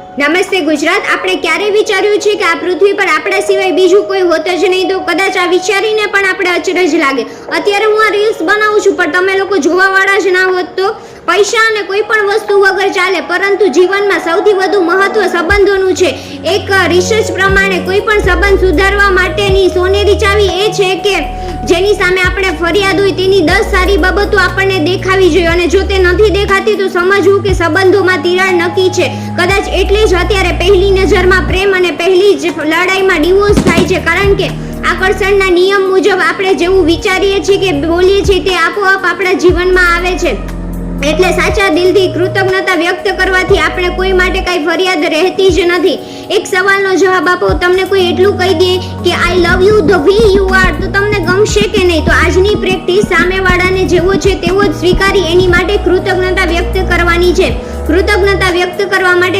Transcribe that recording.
નમસ્તે ગુજરાત. આપણે ક્યારે વિચાર્યું છે કે આ પૃથ્વી પર આપણા સિવાય બીજું કોઈ હોત જ નહીં, તો કદાચ આ વિચારીને પણ આપણે અચરજ લાગે. અત્યારે હું આ રીલ્સ બનાવું છું, પણ તમે લોકો જોવાવાળા જ ના હોત તો. પૈસા અને કોઈ પણ વસ્તુ વગર ચાલે, પરંતુ જીવનમાં સૌથી વધુ મહત્વ સંબંધોનું છે. એક રિસર્ચ પ્રમાણે કોઈ પણ સંબંધ સુધારવા માટેની સોનેરી ચાવી એ છે કે જેની સામે આપણે ફરિયાદ હોય તેની દસ સારી બાબતો આપણને દેખાવી જોઈએ. અને જો તે નથી દેખાતી તો સમજવું કે સંબંધોમાં તિરાડ નક્કી છે. કદાચ એટલે જ અત્યારે પહેલી નજરમાં પ્રેમ અને પહેલી જ લડાઈમાં ડિવોર્સ થાય છે. કારણ કે આકર્ષણના નિયમ મુજબ આપણે જેવું વિચારીએ છીએ કે બોલીએ છીએ તે આપોઆપ આપણા જીવનમાં આવે છે. એટલે સાચા દિલથી કૃતજ્ઞતા વ્યક્ત કરવાથી આપણે કોઈ માટે કાંઈ ફરિયાદ રહેતી જ નથી. એક સવાલનો જવાબ આપો. તમને કોઈ એટલું કહી દે કે આઈ લવ યુ ધ વી યુ ગમશે કે નહીં? તો આજની પ્રેક્ટિસ સામેવાળાને જેવો છે તેવો જ સ્વીકારી એની માટે કૃતજ્ઞતા વ્યક્ત કરવાની છે. કૃતજ્ઞતા વ્યક્ત કરવા માટે